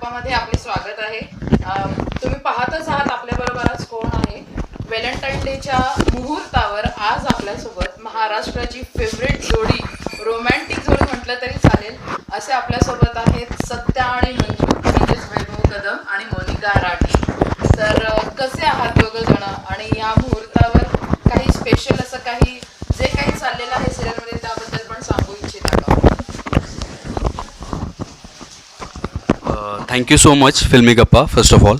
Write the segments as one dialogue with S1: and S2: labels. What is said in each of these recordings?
S1: गप्पामध्ये आपले स्वागत आहे अं, तुम्ही पाहतच आहात आपल्याबरोबर आज कोण आहे व्हॅलेंटाईन डेच्या मुहूर्तावर आज आपल्यासोबत महाराष्ट्राची फेवरेट जोडी रोमॅन्टिक जोडी म्हटलं तरी चालेल असे आपल्यासोबत आहेत सत्या आणि मंजू म्हणजेच वैभव कदम आणि मोनिका राठी तर अं, कसे आहात दोघं जण आणि या मुहूर्तावर काही स्पेशल असं काही जे काही चाललेलं आहे सिरियलमध्ये त्याबद्दल पण सांगू इच्छिता का
S2: थँक्यू सो मच फिल्मी गप्पा फर्स्ट ऑफ ऑल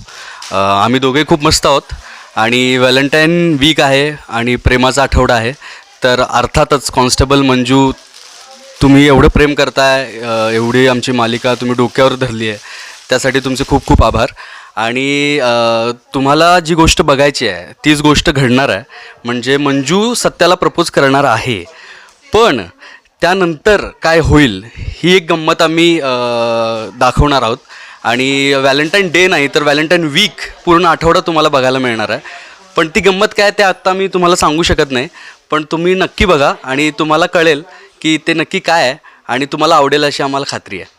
S2: आम्ही दोघे खूप मस्त आहोत. आणि व्हॅलेंटाईन वीक आहे आणि प्रेमाचा आठवडा आहे. तर अर्थातच कॉन्स्टेबल मंजू तुम्ही एवढं प्रेम करताय एवढी आमची मालिका तुम्ही डोक्यावर धरली आहे. त्यासाठी तुमचे खूप खूप आभार. आणि तुम्हाला जी गोष्ट बघायची आहे तीच गोष्ट घडणार आहे. म्हणजे मंजू सत्याला प्रपोज करणार आहे. पण त्यानंतर काय होईल ही एक गंमत आम्ही दाखवणार आहोत. आणि व्हॅलेंटाईन डे नाही तर व्हॅलेंटाईन वीक पूर्ण आठवडा तुम्हाला बघायला मिळणार आहे. पण ती गंमत काय ते आत्ता मी तुम्हाला सांगू शकत नाही. पण तुम्ही नक्की बघा आणि तुम्हाला कळेल की ते नक्की काय आहे आणि तुम्हाला आवडेल अशी आम्हाला खात्री आहे.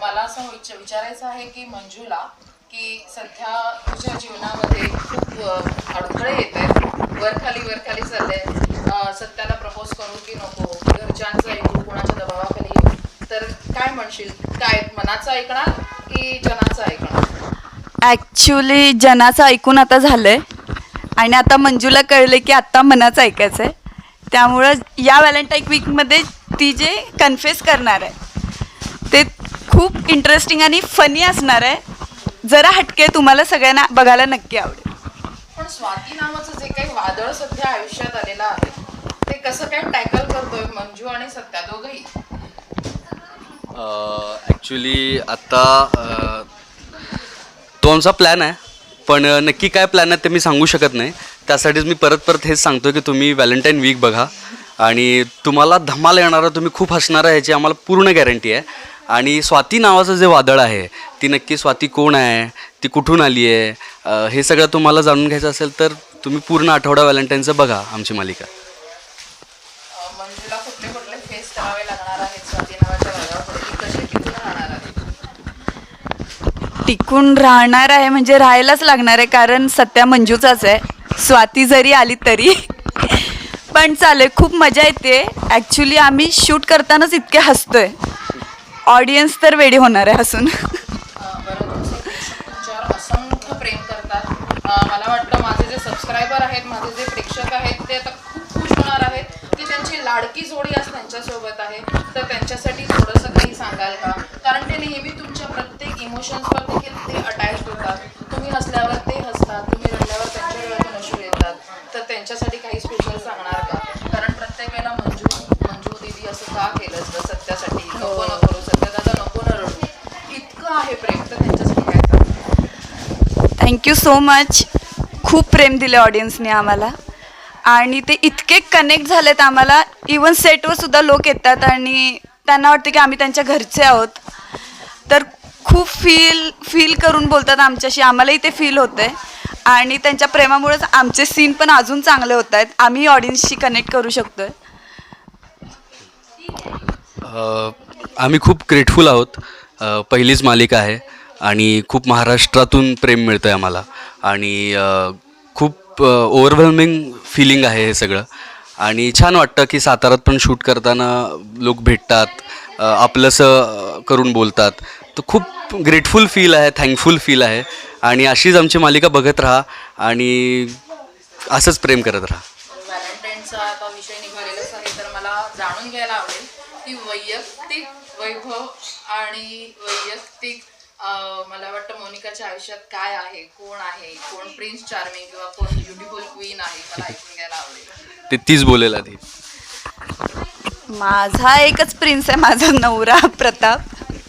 S1: मला असं विचारायचं आहे की मंजूला की सध्या तुझ्या जीवनामध्ये खूप अडथळे येत आहेत. वर खाली वर खाली चालले सत्याला प्रपोज करू की नको? घरच्यांचं ऐकू कोणाच्या दबावाखाली तर काय म्हणशील? काय मनाचं ऐकणार की जनाचं ऐकणार?
S3: ॲक्च्युली जनाचं ऐकून आता झालंय. आणि आता मंजूला कळलं की आत्ता मनाचं ऐकायचं आहे त्यामुळं या व्हॅलेंटाईन वीकमध्ये ती जे कन्फेस करणार आहे ते खूप इंटरेस्टिंग आणि फनी असणार आहे. जरा हटके तुम्हाला सगळ्यांना बघायला नक्की आवडेल.
S1: पण स्वाती नावाचं जे काही वादळ सध्या आयुष्यात आलेलं आहे ते कसं काय टॅकल करतोय मंजू आणि सत्या दोघही?
S2: ॲक्च्युली आत्ता तो आमचा प्लॅन आहे पण नक्की काय प्लॅन आहे ते मी सांगू शकत नाही. त्यासाठीच मी परत परत हेच सांगतो की तुम्ही व्हॅलेंटाईन वीक बघा. आणि तुम्हाला धमाल येणारा तुम्ही खूप हसणार आहे ह्याची आम्हाला पूर्ण गॅरंटी आहे. आणि स्वाती नावाचं जे वादळ आहे ती नक्की स्वाती कोण आहे ती कुठून आली आहे हे सगळं तुम्हाला जाणून घ्यायचं असेल तर तुम्ही पूर्ण आठवडा व्हॅलेंटाईनचं बघा आमची मालिका
S1: अं, मंजूला कुठले कुठले फेस करावे लागणार आहेत स्वाती नावाच्या वादळापुढे ती कशी टिकून राहणार आहे
S3: टिकून राहणार आहे म्हणजे राहायलाच लागणार आहे कारण सत्या मंजूचाच आहे. स्वाती जरी आली तरी. पण चालेल खूप मजा येते. ॲक्च्युली आम्ही शूट करतानाच इतके हसतोय. ऑडियन्स तर वेडी होणार आहे हसून.
S1: असंख्य प्रेम करतात. मला वाटतं माझे जे सबस्क्रायबर आहेत माझे जे प्रेक्षक आहेत ते आता खूप खुश होणार आहेत. की त्यांची लाडकी जोडी आज त्यांच्यासोबत आहे. तर त्यांच्यासाठी थोडंसं काही सांगाल का कारण ते नेहमी तुमच्या प्रत्येक इमोशन्सवर देखील ते अटॅच होतात तुम्ही हसल्यावर ते हसतात तुम्ही रडल्यावर त्यांच्या डोळ्यातून अश्रू येतात तर त्यांच्यासाठी काही स्पेशल सांगणार का कारण प्रत्येक वेळेला मंजू मंजू दीदी असं का केलं ग सत्यासाठी नको न करू सत्या दादा नको न रडू इतकं आहे प्रेम तर त्यांच्यासाठी काय सांगणार?
S3: थँक्यू सो मच खूप प्रेम दिले ऑडियन्सने आम्हाला. आणि ते इतके कनेक्ट झालेत आम्हाला. इवन सेटवर सुद्धा लोक येतात आणि त्यांना वाटतं की आम्ही त्यांच्या घरचे आहोत. तर खूप फील फील करून बोलतात आमच्याशी. आम्हालाही ते फील होतं आहे आणि त्यांच्या प्रेमामुळेच आमचे सीन पण अजून चांगले होत आहेत. आम्ही ऑडियन्सशी कनेक्ट करू शकतो आहे
S2: आम्ही खूप ग्रेटफुल आहोत. पहिलीच मालिका आहे. आणि खूप महाराष्ट्रातून प्रेम मिळतं आहे आम्हाला. आणि खूप ओव्हरवेल्मिंग फिलिंग आहे हे सगळं. आणि छान वाटतं की साताऱ्यात पण शूट करताना लोक भेटतात आपलंसं करून बोलतात. तर खूप ग्रेटफुल फील आहे थँकफुल फील आहे. आणि अशीच आमची मालिका बघत राहा आणि असंच प्रेम करत राहा.
S1: विषय निघालेलाच आहे तर मला जाणून घ्यायला आवडेल की वैयक्तिक वैभव आणि वैयक्तिक मला वाटतं मोनिकाच्या आयुष्यात काय आहे कोण आहे कोण प्रिन्स चार्मिंग किंवा कोण ब्युटिफुल क्वीन आहे मला ऐकून घ्यायला आवडेल.
S2: ते तीच बोलेल आधी.
S3: माझा एकच प्रिन्स आहे माझा नवरा प्रताप.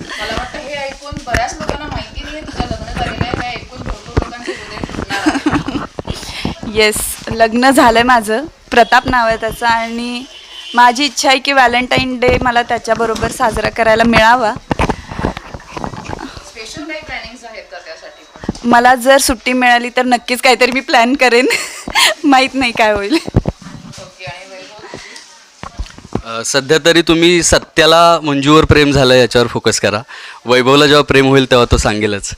S1: मला वाटतं हे ऐकून बऱ्याच लोकांना माहिती नाही तुझं लग्न झालेलं आहे हे ऐकून भरपूर लोकांचे हृदय फुटणार आहे.
S3: येस लग्न झालं आहे माझं. प्रताप नाव आहे त्याचं आणि माझी इच्छा आहे की व्हॅलेंटाईन डे मला त्याच्याबरोबर साजरा करायला मिळावा
S1: स्पेशल काही प्लॅनिंग्स आहेत का त्यासाठी पण
S3: मला जर सुट्टी मिळाली तर नक्कीच काहीतरी मी प्लॅन करेन. माहीत नाही काय होईल.
S2: अ, सध्या तरी तुम्ही सत्याला मंजूवर प्रेम झालं याच्यावर फोकस करा. वैभवला जेव्हा प्रेम होईल तेव्हा तो सांगेलच.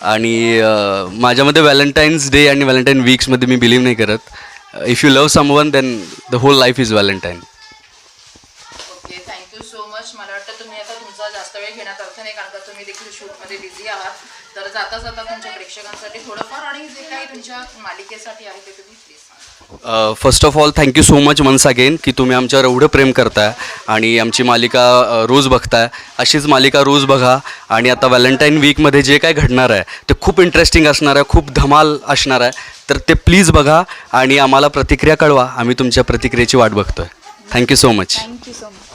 S2: आणि अ, माझ्यामध्ये व्हॅलेंटाईन्स डे आणि व्हॅलेंटाईन वीक्समध्ये मी बिलीव्ह नाही करत. If you love someone then the whole life is Valentine
S1: thank you so much मला वाटतं तुम्ही आता तुमचा जास्त वेळ घेण्यात अर्थ नाही कारण का तुम्ही देखील शूटमध्ये बिझी आहात. तर जाता जाता तुमच्या प्रेक्षकांसाठी थोडंफार आणि जे काही तुमच्या मालिकेसाठी आहे ते तुम्ही प्लीज सांगा.
S2: First of all thank you so much once again की तुम्ही आमच्यावर एवढं प्रेम करताय आणि आमची मालिका रोज बघताय. अशीच मालिका रोज बघा आणि आता व्हॅलेंटाईन वीकमध्ये जे काय घडणार आहे ते खूप इंटरेस्टिंग असणार आहे खूप धमाल असणार आहे. तर ते प्लीज बघा आणि आम्हाला प्रतिक्रिया कळवा. आम्ही तुमच्या प्रतिक्रियेची वाट बघतोय. Thank you so much
S3: thank you so much